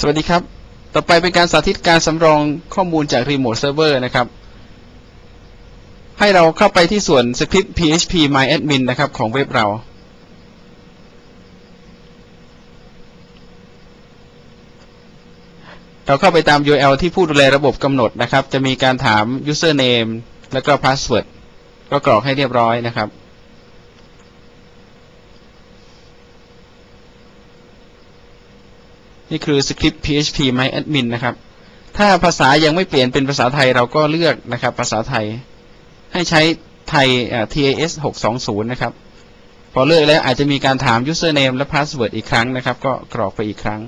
สวัสดีครับ ต่อไปเป็นการสาธิตการสำรองข้อมูลจากรีโมทเซิร์ฟเวอร์นะครับ ให้เราเข้าไปที่ส่วนสคริปต์ php myadmin นะครับของเว็บเรา เราเข้าไปตาม URL ที่ผู้ดูแลระบบกำหนดนะครับ จะมีการถาม username แล้วก็ password ก็กรอกให้เรียบร้อยนะครับ นี่คือสคริปต์ php myadmin นะครับ ถ้าภาษายังไม่เปลี่ยนเป็นภาษาไทยเราก็เลือกนะครับ ภาษาไทย ให้ใช้ไทย TAS 620 นะครับ พอเลือกแล้วอาจจะมีการถาม username และ password อีกครั้งนะครับ ก็กรอกไปอีกครั้ง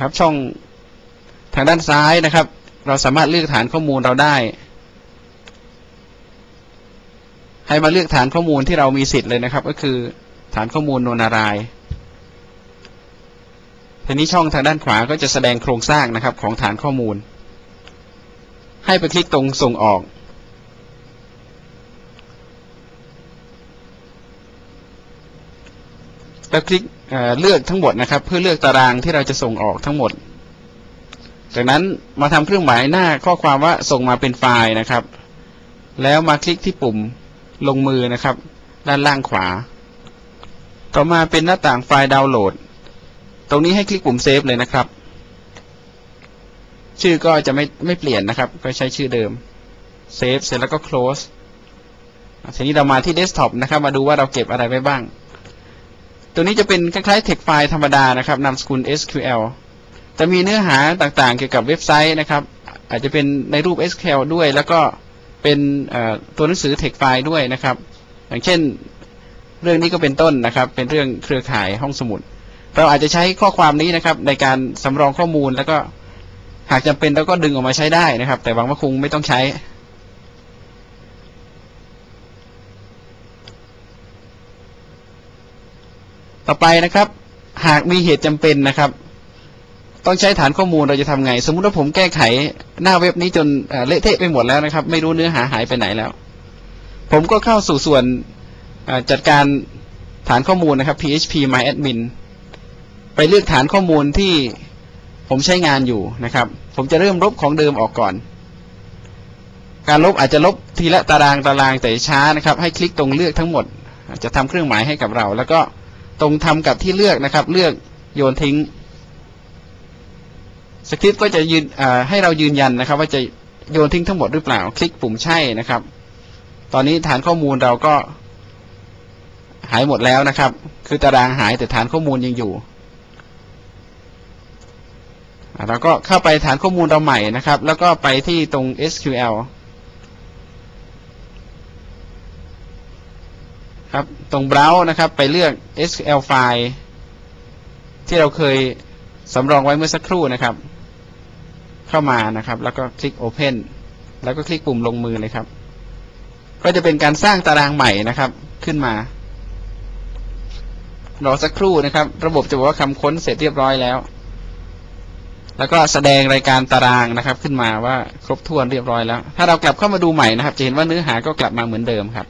ครับช่องทางด้านซ้ายนะครับ เราสามารถเลือกฐานข้อมูลเราได้ ให้มาเลือกฐานข้อมูลที่เรามีสิทธิ์เลยนะครับ ก็คือฐานข้อมูลโนนารายทีนี้ช่องทางด้านขวาก็จะแสดงโครงสร้างนะครับของฐานข้อมูล ให้ไปคลิกตรงส่งออก แล้วคลิกเเลือกทั้งหมดนะครับ เพื่อเลือกตารางที่เราจะส่งออกทั้งหมด จากนั้นมาทำเครื่องหมายหน้าข้อความว่าส่งมาเป็นไฟล์นะครับ แล้วมาคลิกที่ปุ่ม ลงมือนะครับ ด้านล่างขวา ต่อมาเป็นหน้าต่างไฟล์ดาวน์โหลด ตรงนี้ให้คลิกปุ่มเซฟเลยนะครับ ชื่อก็จะไม่ไม่เปลี่ยนนะครับ ก็ใช้ชื่อเดิมเซฟเสร็จแล้วก็ close ทีนี้เรามาที่เดสก์ท็อปนะครับ มาดูว่าเราเก็บอะไรไว้บ้าง ตัวนี้จะเป็นคล้ายๆ text ไฟล์ธรรมดานะครับนามสกุล SQL จะมีเนื้อหาต่างๆ เกี่ยวกับเว็บไซต์นะครับ อาจจะเป็นในรูป SQL ด้วย แล้วก็ เป็นตัวหนังสือ text ไฟล์ด้วยนะครับ อย่างเช่นเรื่องนี้ก็เป็นต้นนะครับ เป็นเรื่องเครือข่ายห้องสมุด เราอาจจะใช้ข้อความนี้นะครับ ในการสำรองข้อมูลแล้วก็หากจำเป็นเราก็ดึงออกมาใช้ได้นะครับ แต่หวังว่าคงไม่ต้องใช้ ต่อไปนะครับ หากมีเหตุจำเป็นนะครับ ต้องใช้ฐานข้อมูลเราจะทำไง สมมุติว่าผมแก้ไขหน้าเว็บนี้จนเละเทะไปหมดแล้วนะครับ ไม่รู้เนื้อหาหายไปไหนแล้ว ผมก็เข้าสู่ส่วนจัดการฐานข้อมูลนะครับ php myadmin ไปเลือกฐานข้อมูลที่ผมใช้งานอยู่นะครับ ผมจะเริ่มลบของเดิมออกก่อน การลบอาจจะลบทีละตารางตารางแต่ช้านะครับ ให้คลิกตรงเลือกทั้งหมด จะทำเครื่องหมายให้กับเรา แล้วก็ตรงทำกับที่เลือกนะครับ เลือกโยนทิ้ง สคริปต์ก็จะยืนให้เรายืนยันนะครับ ว่าจะโยนทิ้งทั้งหมดหรือเปล่า คลิกปุ่มใช่นะครับ ตอนนี้ฐานข้อมูลเราก็ หายหมดแล้วนะครับ คือตารางหายแต่ฐานข้อมูลยังอยู่เราก็เข้าไปฐานข้อมูลเราใหม่นะครับ แล้วก็ไปที่ตรง SQL ครับ ตรง browse นะครับ ไปเลือก SQL ไฟล์ที่เราเคยสำรองไว้เมื่อสักครู่นะครับ เข้ามานะครับ แล้วก็คลิก Open แล้วก็คลิกปุ่มลงมือเลยครับ ก็จะเป็นการสร้างตารางใหม่นะครับ ขึ้นมารอสักครู่นะครับ ระบบจะบอกว่าคำค้นเสร็จเรียบร้อยแล้ว แล้วก็แสดงรายการตารางนะครับ ขึ้นมาว่าครบถ้วนเรียบร้อยแล้ว ถ้าเรากลับเข้ามาดูใหม่นะครับ จะเห็นว่าเนื้อหาก็กลับมาเหมือนเดิมครับ